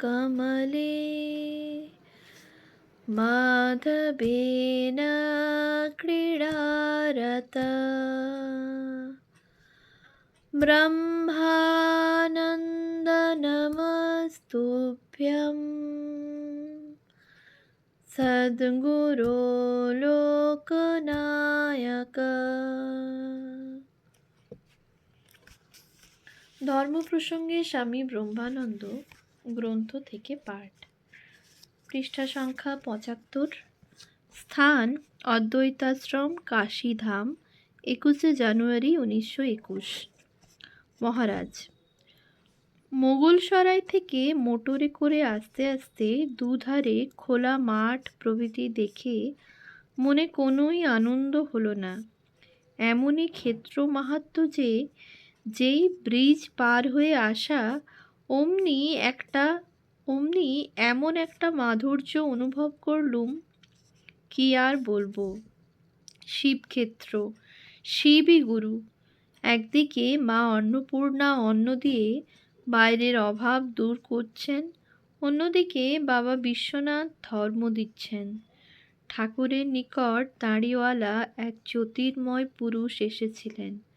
कमले माधवेन क्रीडारत ब्रह्मानन्दनमस्तुभ्यं सद्गुरो লোকনায়ক ধর্ম প্রসঙ্গে স্বামী ব্রহ্মানন্দ গ্রন্থ থেকে পাঠ। পৃষ্ঠা সংখ্যা পঁচাত্তর। স্থান অদ্বৈতাশ্রম কাশীধাম, একুশে জানুয়ারি উনিশশো একুশ। মহারাজ, মোগলসরাই থেকে মোটরে করে আস্তে আস্তে দুধারে খোলা মাঠ প্রভৃতি দেখে মনে কোনোই আনন্দ হলো না। এমনই ক্ষেত্র মাহাত্ম যে, যেই ব্রিজ পার হয়ে আসা অমনি একটা, অমনি এমন একটা মাধুর্য অনুভব করলুম, কি আর বলব? শিবক্ষেত্র, শিবই গুরু। একদিকে মা অন্নপূর্ণা অন্ন দিয়ে বাইরের অভাব দূর করছেন, অন্যদিকে বাবা বিশ্বনাথ ধর্ম দিচ্ছেন। ঠাকুরের নিকট দাঁড়িওয়ালা এক জ্যোতির্ময় পুরুষ এসেছিলেন।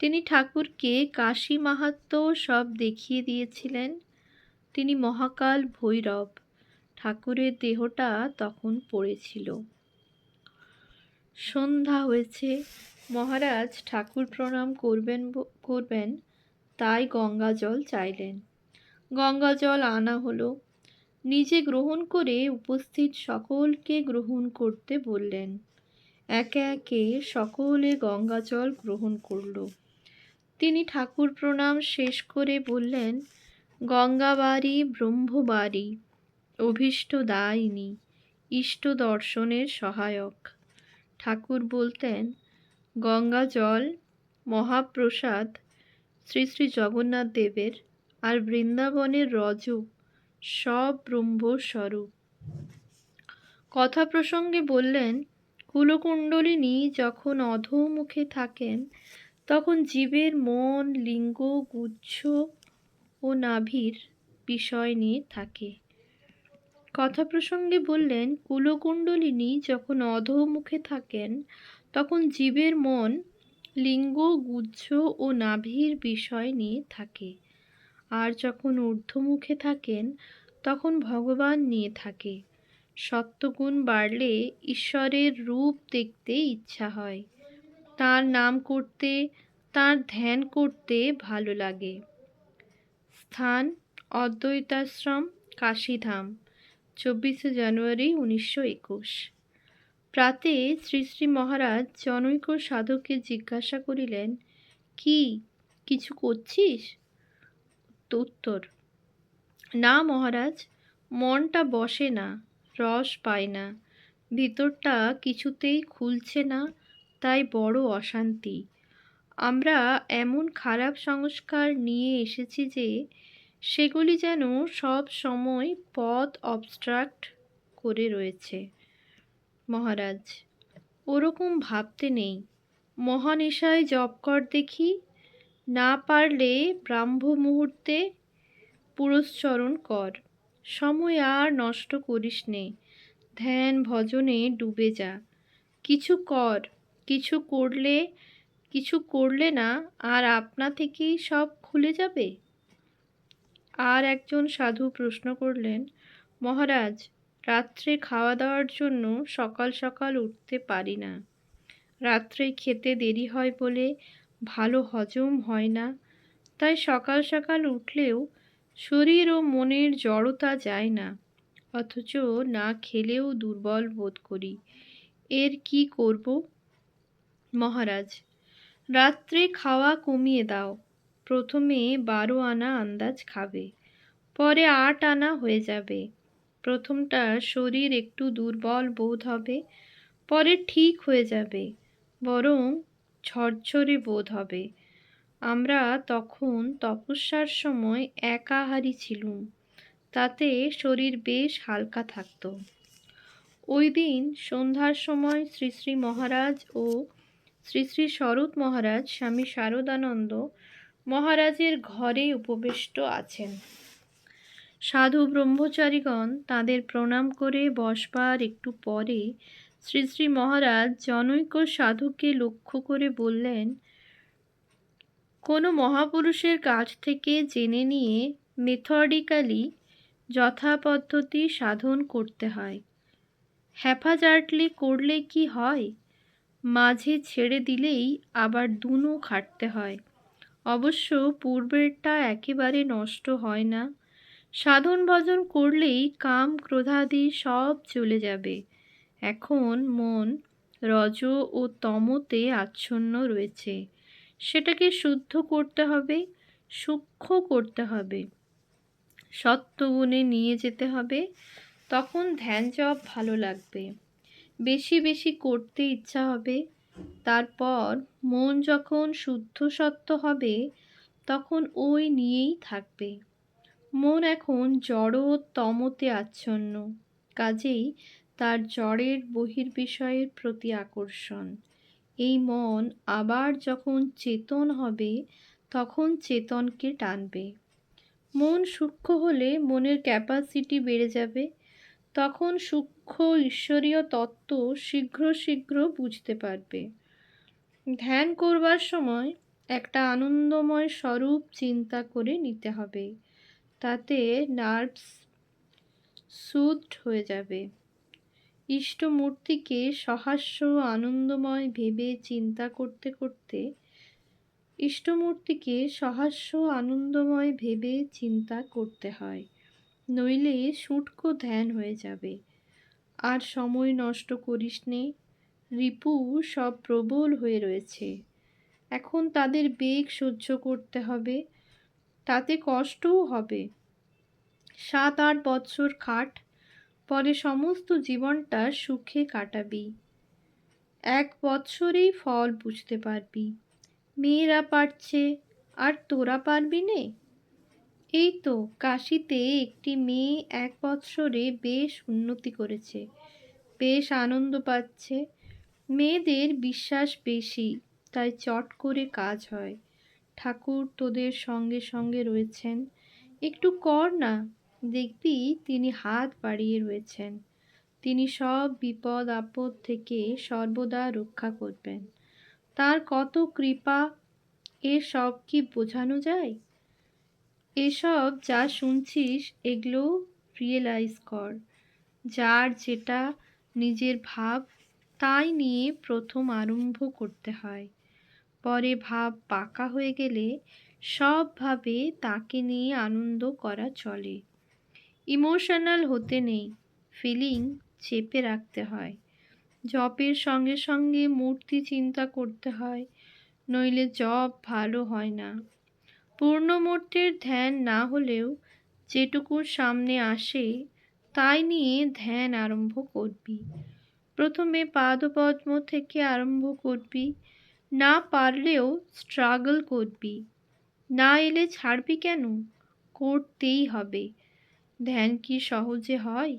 তিনি ঠাকুরকে কাশী মাহাত্ম সব দেখিয়ে দিয়েছিলেন। তিনি মহাকাল ভৈরব, ঠাকুরের দেহটা তখন পড়েছিল। সন্ধ্যা হয়েছে, মহারাজ ঠাকুর প্রণাম করবেন করবেন, তাই গঙ্গা জল চাইলেন। গঙ্গা জল আনা হলো। নিজে গ্রহণ করে উপস্থিত সকলকে গ্রহণ করতে বললেন। একে একে সকলে গঙ্গা জল গ্রহণ করল। তিনি ঠাকুর প্রণাম শেষ করে বললেন, গঙ্গাবাড়ি ব্রহ্মবাড়ি, অভীষ্ট দায়িনী, ইষ্ট দর্শনের সহায়ক। ঠাকুর বলতেন, গঙ্গা জল, মহাপ্রসাদ, শ্রী শ্রী জগন্নাথ দেবের আর বৃন্দাবনের রজ, সব ব্রহ্মস্বরূপ। কথা প্রসঙ্গে বললেন, কুলকুণ্ডলিনী যখন অধোমুখে থাকেন তখন জীবের মন, লিঙ্গ, গুচ্ছ ও নাভির বিষয় নিয়ে থাকে। কথা প্রসঙ্গে বললেন, কুলকুণ্ডলিনী যখন অধোমুখে থাকেন, তখন জীবের মন, লিঙ্গ, গুচ্ছ ও নাভির বিষয় নিয়ে থাকে। আর যখন ঊর্ধ্বমুখে থাকেন, তখন ভগবান নিয়ে থাকে। সত্যগুণ বাড়লে ঈশ্বরের রূপ দেখতে ইচ্ছা হয়। তার নাম করতে, তার ধ্যান করতে ভালো লাগে। স্থান, অদ্বৈতাশ্রম, কাশীধাম, চব্বিশে জানুয়ারি উনিশশো একুশ। প্রাতে শ্রী শ্রী মহারাজ জনৈক সাধককে জিজ্ঞাসা করিলেন, কি, কিছু করছিস? উত্তর, না মহারাজ, মনটা বসে না, রস পায় না, ভিতরটা কিছুতেই খুলছে না তাই বড় অশান্তি। আমরা এমন খারাপ সংস্কার নিয়ে এসেছি যে সেগুলি যেন সব সময় পথ অবস্ট্রাক্ট করে রয়েছে। মহারাজ, ওরকম ভাবতে নেই। মহানেশায় জপ কর দেখি। না পারলে ব্রাহ্ম মুহূর্তে পুরস্চরণ কর। সময় আর নষ্ট করিস নে। ধ্যান ভজনে ডুবে যা। কিছু কর। কিছু করলে কিছু করলে না আর আপনা থেকেই সব খুলে যাবে? আর একজন সাধু প্রশ্ন করলেন, মহারাজ, রাত্রে খাওয়া দাওয়ার জন্য সকাল সকাল উঠতে পারি না। রাত্রে খেতে দেরি হয় বলে ভালো হজম হয় না। তাই সকাল সকাল উঠলেও শরীর ও মনের জড়তা যায় না। অথচ না খেলেও দুর্বল বোধ করি। এর কি করব? মহারাজ, রাত্রে খাওয়া কমিয়ে দাও। প্রথমে বারো আনা আন্দাজ খাবে, পরে আট আনা হয়ে যাবে। প্রথমটা শরীর একটু দুর্বল বোধ হবে, পরে ঠিক হয়ে যাবে, বরং ঝরঝরে বোধ হবে। আমরা তখন তপস্যার সময় একাহারি ছিলুম, তাতে শরীর বেশ হালকা থাকত। ওই দিন সন্ধ্যার সময় শ্রী শ্রী মহারাজ ও শ্রী শ্রী শরৎ মহারাজ, স্বামী শারদানন্দ মহারাজের ঘরে উপবিষ্ট আছেন। সাধু ব্রহ্মচারীগণ তাদের প্রণাম করে বসবার একটু পরে শ্রী শ্রী মহারাজ জনৈক সাধুকে লক্ষ্য করে বললেন, কোনো মহাপুরুষের কাছ থেকে জেনে নিয়ে মেথডিক্যালি যথাপদ্ধতি সাধন করতে হয়। হ্যাফাজার্টলি করলে কি হয়? মাঝে ছেড়ে দিলেই আবার দুনো খাটতে হয়। অবশ্য পূর্বেরটা একেবারে নষ্ট হয় না। সাধন ভজন করলেই কাম ক্রোধাদি সব চলে যাবে। এখন মন রজ ও তমতে আচ্ছন্ন রয়েছে। সেটাকে শুদ্ধ করতে হবে, সূক্ষ্ম করতে হবে। সত্যগুণে নিয়ে যেতে হবে, তখন ধ্যান জপ ভালো লাগবে। বেশি বেশি করতে ইচ্ছা হবে। তারপর মন যখন শুদ্ধ, সত্য হবে, তখন ওই নিয়েই থাকবে। মন এখন জড় তমতে আচ্ছন্ন। কাজেই তার জড়ের বহির্বিষয়ের প্রতি আকর্ষণ। এই মন আবার যখন চেতন হবে, তখন চেতনকে টানবে। মন সূক্ষ্ম হলে মনের ক্যাপাসিটি বেড়ে যাবে। তখন সূক্ষ্ম ঈশ্বরীয় তত্ত্ব শীঘ্র শীঘ্র বুঝতে পারবে। ধ্যান করবার সময় একটা আনন্দময় স্বরূপ চিন্তা করে নিতে হবে। তাতে নার্ভস সুদ হয়ে যাবে। ইষ্টমূর্তিকে সহাস্য আনন্দময় ভেবে চিন্তা করতে করতে ইষ্টমূর্তিকে সহাস্য আনন্দময় ভেবে চিন্তা করতে হয়। নইলে শুটকো ধ্যান হয়ে যাবে। আর সময় নষ্ট করিস নে। রিপু সব প্রবল হয়ে রয়েছে। এখন তাদের বেগ সহ্য করতে হবে। তাতে কষ্টও হবে। সাত আট বছর খাট, পরে সমস্ত জীবনটা সুখে কাটাবি। এক বৎসরেই ফল বুঝতে পারবি। মেয়েরা পারছে, আর তোরা পারবি নে? এই তো কাশিতে একটি মেয়ে এক বৎসরে বেশ উন্নতি করেছে, বেশ আনন্দ পাচ্ছে। মেয়েদের বিশ্বাস বেশি, তাই চট করে কাজ হয়। ঠাকুর তোদের সঙ্গে সঙ্গে রয়েছেন। একটু কর না, দেখবি তিনি হাত বাড়িয়ে রয়েছেন। তিনি সব বিপদ আপদ থেকে সর্বদা রক্ষা করবেন। তার কত কৃপা, এ সব কি বোঝানো যায়? এসব যা শুনছিস, এগুলো রিয়েলাইজ কর। যার যেটা নিজের ভাব, তাই নিয়ে প্রথম আরম্ভ করতে হয়। পরে ভাব পাকা হয়ে গেলে সব ভাবে তাকে নিয়ে আনন্দ করা চলে। ইমোশনাল হতে নেই ফিলিং চেপে রাখতে হয়। জপের সঙ্গে সঙ্গে মূর্তি চিন্তা করতে হয়, নইলে জপ ভালো হয় না। পূর্ণমূর্তির ধ্যান না হলেও যেটুকু সামনে আসে, তাই নিয়ে ধ্যান আরম্ভ করবি। প্রথমে পাদপদ্ম থেকে আরম্ভ করবি। না পারলেও স্ট্রাগল করবি। না এলে ছাড়বি কেন? করতেই হবে। ধ্যান কি সহজে হয়?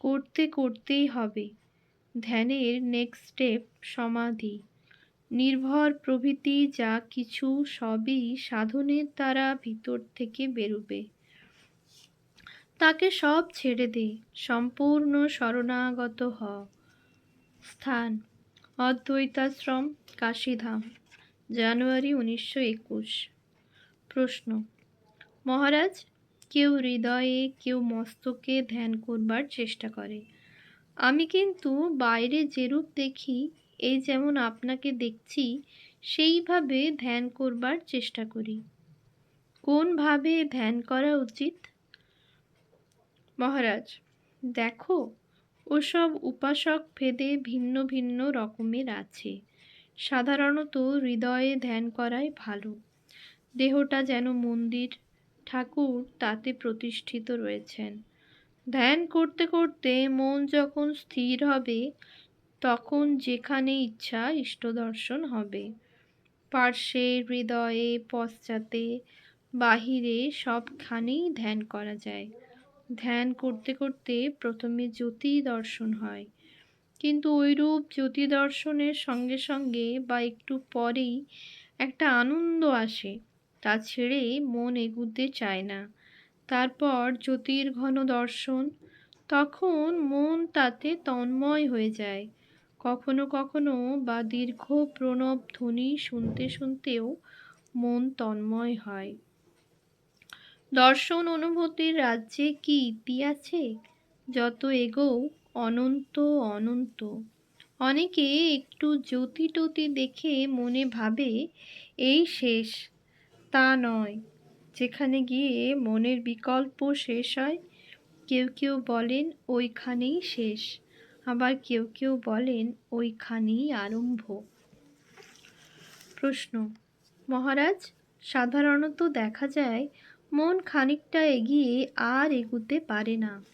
করতে করতেই হবে। ধ্যানের নেক্সট স্টেপ সমাধি। নির্ভর প্রভৃতি যা কিছু সবই সাধনের দ্বারা ভিতর থেকে বেরোবে। তাকে সব ছেড়ে দে, সম্পূর্ণ শরণাগত হ। স্থান, অদ্বৈতাশ্রম, কাশীধাম, জানুয়ারি উনিশশো একুশ। প্রশ্ন, মহারাজ, কেউ হৃদয়ে, কেউ মস্তকে ধ্যান করবার চেষ্টা করে। আমি কিন্তু বাইরে যেরূপ দেখি এই যেমন আপনাকে দেখছি, সেইভাবে ধ্যান করবার চেষ্টা করি। কোনভাবে ধ্যান করা উচিত? মহারাজ, দেখো, ওসব উপাসক ভেদে ভিন্ন ভিন্ন রকমের আছে। সাধারণত হৃদয়ে ধ্যান করাই ভালো। দেহটা যেন মন্দির, ঠাকুর তাতে প্রতিষ্ঠিত রয়েছেন। ধ্যান করতে করতে মন যখন স্থির হবে তখন যেখানে ইচ্ছা ইষ্ট দর্শন হবে। পার্শ্বে, হৃদয়ে, পশ্চাতে, বাহিরে সবখানেই ধ্যান করা যায়। ধ্যান করতে করতে প্রথমে জ্যোতি দর্শন হয়। কিন্তু ওইরূপ জ্যোতি দর্শনের সঙ্গে সঙ্গে বা একটু পরেই একটা আনন্দ আসে, তা ছেড়ে মন এগুতে চায় না। তারপর জ্যোতির্ঘন দর্শন, তখন মন তাতে তন্ময় হয়ে যায়। কখনো কখনো বা দীর্ঘ প্রণব ধ্বনি শুনতে শুনতেও মন তন্ময় হয়। দর্শন অনুভূতির রাজ্যে কি ইতি আছে? যত এগোও, অনন্ত অনন্ত। অনেকে একটু জ্যোতি টতি দেখে মনে ভাবে, এই শেষ, তা নয়। যেখানে গিয়ে মনের বিকল্প শেষ হয়, কেউ কেউ বলেন, ওইখানেই শেষ। আবার কেউ কেউ বলেন, ওইখানেই আরম্ভ। প্রশ্ন, মহারাজ, সাধারণত দেখা যায় মন খানিকটা এগিয়ে আর এগুতে পারে না।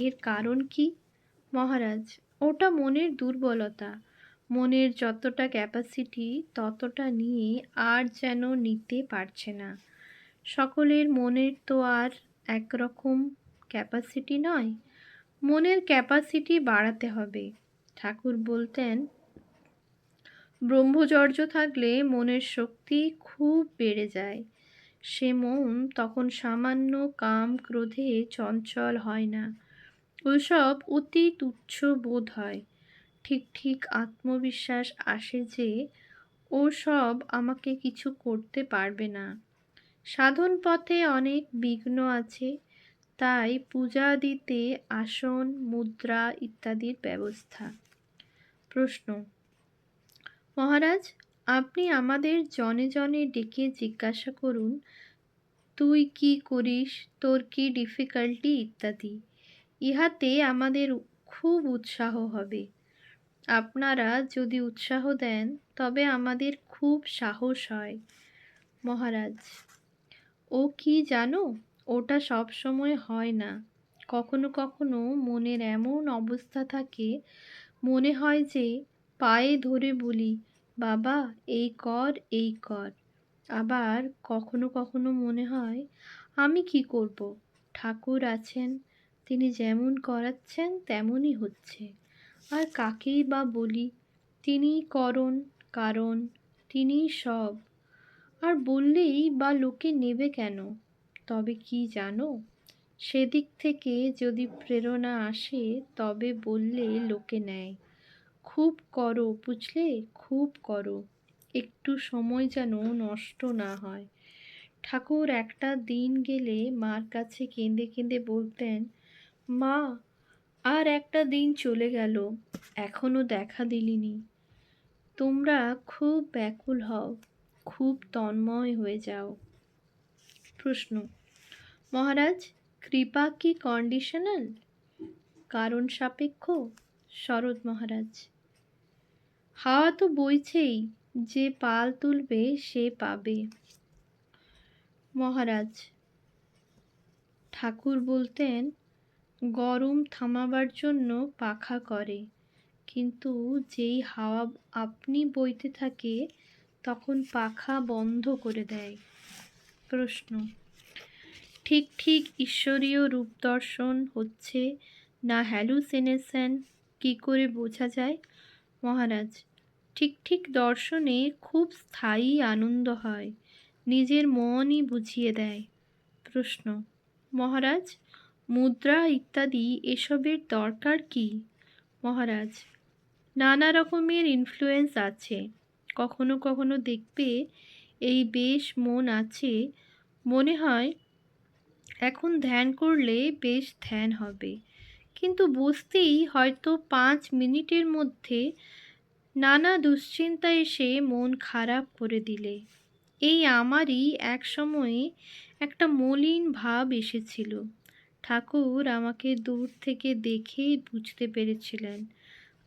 এর কারণ কি? মহারাজ, ওটা মনের দুর্বলতা। মনের যতটা ক্যাপাসিটি ততটা নিয়ে আর যেন নিতে পারছে না। সকলের মনের তো আর একরকম ক্যাপাসিটি নয়। মনের ক্যাপাসিটি বাড়াতে হবে। ঠাকুর বলতেন, ব্রহ্মচর্য থাকলে মনের শক্তি খুব বেড়ে যায়। সে মন তখন সামান্য কাম ক্রোধে চঞ্চল হয় না। ওইসব অতি তুচ্ছ বোধ হয়। ঠিক ঠিক আত্মবিশ্বাস আসে যে ও সব আমাকে কিছু করতে পারবে না। সাধন পথে অনেক বিঘ্ন আছে। তাই পূজা দিতে আসন, মুদ্রা ইত্যাদির ব্যবস্থা। প্রশ্ন, মহারাজ, আপনি আমাদের জনে জনে ডেকে জিজ্ঞাসা করুন, তুই কি করিস? তোর কি ডিফিকাল্টি ইত্যাদি। ইহাতে আমাদের খুব উৎসাহ হবে। আপনারা যদি উৎসাহ দেন, তবে আমাদের খুব সাহস হয়। মহারাজ, ও কি জানো? ওটা সব সময় হয় না। কখনো কখনো মনের এমন অবস্থা থাকে, মনে হয় যে পায়ে ধরে বলি, বাবা, এই কর এই কর। আবার কখনো কখনো মনে হয়, আমি কি করব? ঠাকুর আছেন, তিনি যেমন করাচ্ছেন তেমনই হচ্ছে। আর কাকেই বা বলি তিনি করণ কারণ তিনি সব। আর বললেই বা লোকে নেবে কেন? তবে কি জানো? সেদিক থেকে যদি প্রেরণা আসে, তবে বললে লোকে নেয়। খুব করো বুঝলে, খুব করো। একটু সময় যেন নষ্ট না হয়। ঠাকুর একটা দিন গেলে মার কাছে কেঁদে কেঁদে বলতেন, মা, আর একটা দিন চলে গেল, এখনও দেখা দিলিনি। তোমরা খুব ব্যাকুল হও, খুব তন্ময় হয়ে যাও। প্রশ্ন। মহারাজ, কৃপা কি কন্ডিশনাল কারণ সাপেক্ষ, শরৎ মহারাজ। হাওয়া তো বইছেই, যে পাল তুলবে সে পাবে। মহারাজ, ঠাকুর বলতেন, গরম থামাবার জন্য পাখা করে। কিন্তু যেই হাওয়া আপনি বইতে থাকে, তখন পাখা বন্ধ করে দেয়। প্রশ্ন। ঠিক ঠিক ঈশ্বরীয় রূপ দর্শন হচ্ছে না হ্যালুসিনেশন কি করে বোঝা যায়? মহারাজ, ঠিক ঠিক দর্শনে খুব স্থায়ী আনন্দ হয়, নিজের মনই বুঝিয়ে দেয়। প্রশ্ন, মহারাজ, মুদ্রা ইত্যাদি এসবের দরকার কি? মহারাজ, নানা রকমের ইনফ্লুয়েন্স আছে। কখনো কখনো দেখবে এই বেশ মন আছে, মনে হয় এখন ধ্যান করলে বেশ ধ্যান হবে। কিন্তু বুঝতেই হয়তো পাঁচ মিনিটের মধ্যে নানা দুশ্চিন্তা এসে মন খারাপ করে দিলে। এই আমারই এক সময়ে একটা মলিন ভাব এসেছিল। ঠাকুর আমাকে দূর থেকে দেখেই বুঝতে পেরেছিলেন।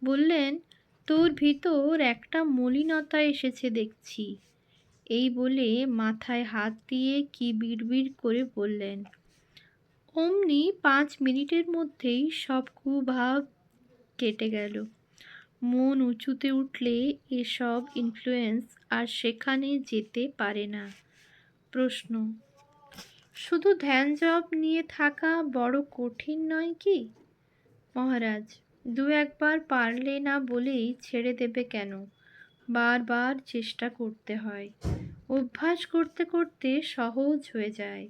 বললেন, তোর ভিতর একটা মলিনতা এসেছে দেখছি। এই বলে মাথায় হাত দিয়ে কি বিড়বিড় করে বললেন অমনি পাঁচ মিনিটের মধ্যেই সব কুভাব কেটে গেল। মন উঁচুতে উঠলে এসব ইনফ্লুয়েন্স আর সেখানে যেতে পারে না। প্রশ্ন, শুধু ধ্যান জপ নিয়ে থাকা বড় কঠিন নয় কি? মহারাজ, দু একবার পারলে না বলেই ছেড়ে দেবে কেন? বারবার চেষ্টা করতে হয়। অভ্যাস করতে করতে সহজ হয়ে যায়।